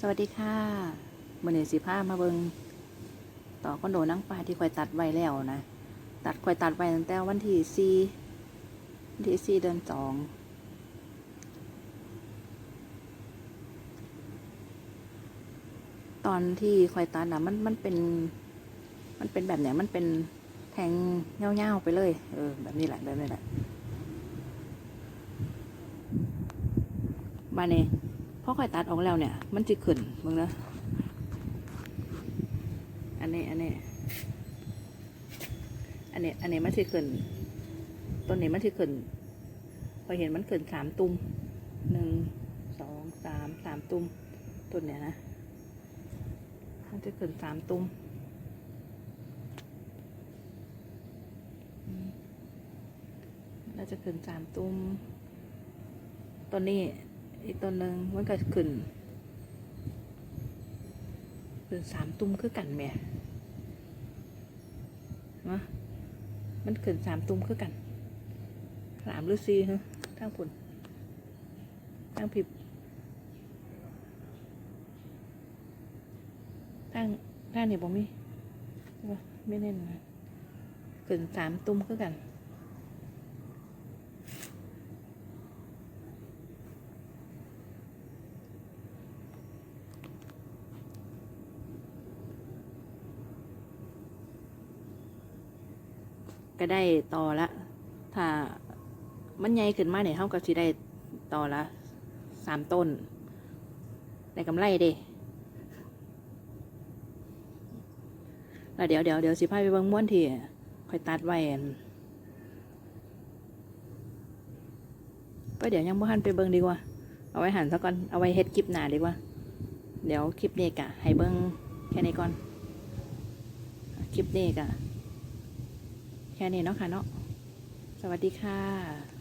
สวัสดีค่ะมื่อนี้สิพามาเบิงต่อคอนโดนั่งปลาที่คอยตัดไว้แล้วนะ ตัดคอยตัดไว้ตั้งแต่วันที่สี่วันที่สี่เดือนสองตอนที่คอยตัดนะมันมันเป็น มันเป็นแบบไหนมันเป็นแทงเง่าๆไปเลย เออ แบบนี้แหละแบบนี้แหละมาเนี่ย พอค่อยตัดออกแล้วเนี่ย มันจะขึ้นมึงนะอันนี้อันนี้อันนี้อันนี้มันจะขึ้นต้นนี้มันจะขึ้นพอเห็นมันขึ้นสามตุ่มหนึ่งสองสามสามตุ่มต้นเนี้ยนะมันจะขึ้นสามตุ่มอืมน่าจะขึ้นสามตุ่มต้นนี้ อีกต้นหนึ่งมันก็ขึ้นขึ้นสามตุ้มคือกันแม่นะมันขึ้นสามตุ้มคือกันสามหรือสี่ฮะทางปุ่นทางผิบทางทางนี่บ่มีใช่ปะไม่แน่นนะขึ้นสามตุ้มคือกัน ก็ได้ต่อละ ถ้ามันใหญ่ขึ้นมาเนี่ยเท่ากับสิได้ต่อละสามต้น ได้กำไรเด้แล้วเดี๋ยวเดี๋ยวเดี๋ยวสิพาไปเบิ่งม้วนที่ค่อยตัดไว้นก็เดี๋ยวยังบ่หันไปเบิ่งดีกว่า เอาไว้หันซะก่อน เอาไว้เฮ็ดคลิปหน้าดีกว่า เดี๋ยวคลิปนี้กะให้เบิ่งแค่นี้ก่อน คลิปนี้กะ แค่นี้เนาะค่ะเนาะสวัสดีค่ะ